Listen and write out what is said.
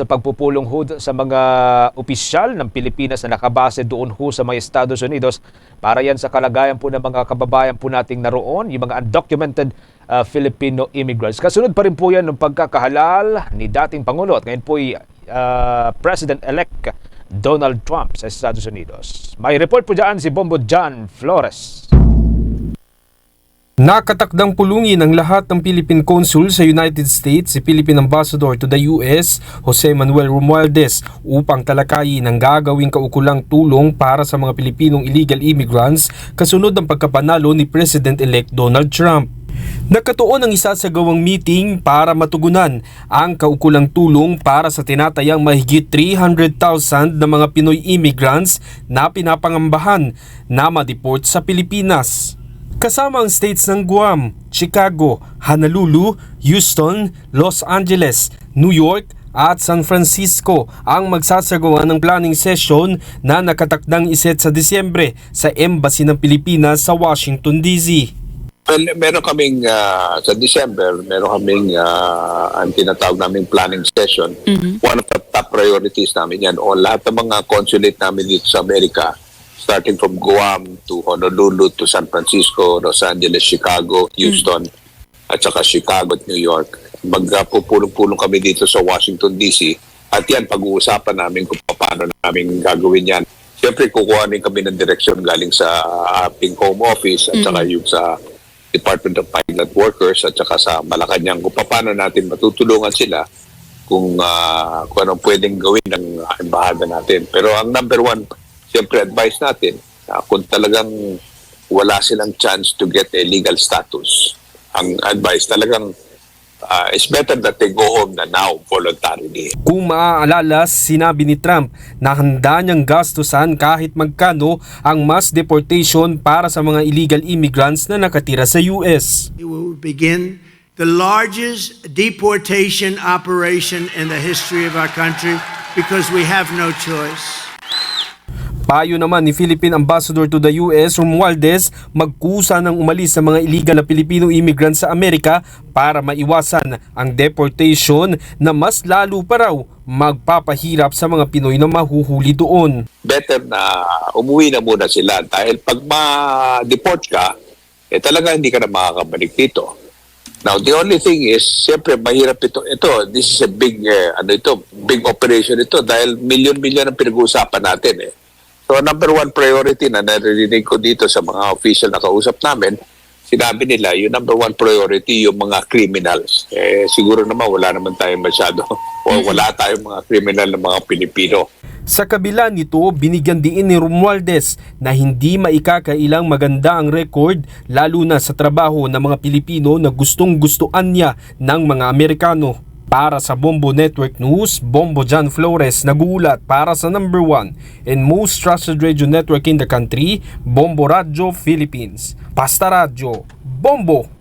sa pagpupulong ho sa mga opisyal ng Pilipinas na nakabase doon ho sa mga Estados Unidos para yan sa kalagayan po ng mga kababayan po nating naroon, yung mga undocumented uh, Filipino immigrants. Kasunod pa rin po yan ng pagkakahalal ni dating Pangulo at ngayon po uh, President-elect Donald Trump sa Estados Unidos. May report po dyan si Bombo John Flores. Nakatakdang pulungin ang lahat ng Philippine Consul sa United States si Philippine Ambassador to the US, Jose Manuel Romualdez, upang talakayin ang gagawing kaukulang tulong para sa mga Pilipinong illegal immigrants kasunod ng pagkapanalo ni President-elect Donald Trump. Nagkatuon ang isasagawang meeting para matugunan ang kaukulang tulong para sa tinatayang mahigit 300,000 na mga Pinoy immigrants na pinapangambahan na ma-deport sa Pilipinas. Kasama ang states ng Guam, Chicago, Honolulu, Houston, Los Angeles, New York at San Francisco ang magsasagawa ng planning session na nakatakdang iset sa Disyembre sa Embassy ng Pilipinas sa Washington DC. Well, meron kaming ah, sa December, meron kaming ah, ang tinatawag naming planning session. One of the top priorities namin yan o lahat ng mga consulate namin dito sa Amerika starting from Guam to Honolulu to San Francisco, Los Angeles, Chicago, Houston, at saka Chicago at New York. Magpupulong-pulong kami dito sa Washington DC at yan pag-uusapan namin kung paano namin gagawin yan. Siyempre, kukuha rin kami ng direksyon galing sa ating home office at saka yung sa Department of Pilot Workers at saka sa Malacanang kung paano natin matutulungan sila kung, ah, kung anong pwedeng gawin ng embahada natin. Pero ang number one, siyempre advice natin, ah, kung talagang wala silang chance to get a legal status, ang advice talagang ah, it's better that they go home na now voluntarily. Kung maaalala, sinabi ni Trump na handa niyang gastusan kahit magkano ang mass deportation para sa mga illegal immigrants na nakatira sa US. We will begin the largest deportation operation in the history of our country because we have no choice. Payo naman ni Philippine Ambassador to the US, Romualdez, magkusa ng umalis sa mga illegal na Pilipino immigrants sa Amerika para maiwasan ang deportation na mas lalo pa raw magpapahirap sa mga Pinoy na mahuhuli doon. better na umuwi na muna sila dahil pag ma-deport ka, eh talaga hindi ka na makakabalik dito. Now, the only thing is, siyempre, mahirap ito. Ito, this is a big, eh, ano ito, big operation ito dahil million-million ang pinag-uusapan natin eh. So, number one priority na naririnig ko dito sa mga official na kausap namin, sinabi nila, yung number one priority, yung mga criminals. Eh, siguro naman, wala naman tayong masyado, o wala tayong mga criminal na mga Pilipino. Sa kabila nito, binigyan din ni Romualdez na hindi maikakailang maganda ang record lalo na sa trabaho ng mga Pilipino na gustong gustuan niya ng mga Amerikano. Para sa Bombo Network News, Bombo John Flores nagulat para sa number one and most trusted radio network in the country, Bombo Radio Philippines. Pasta Radio, Bombo!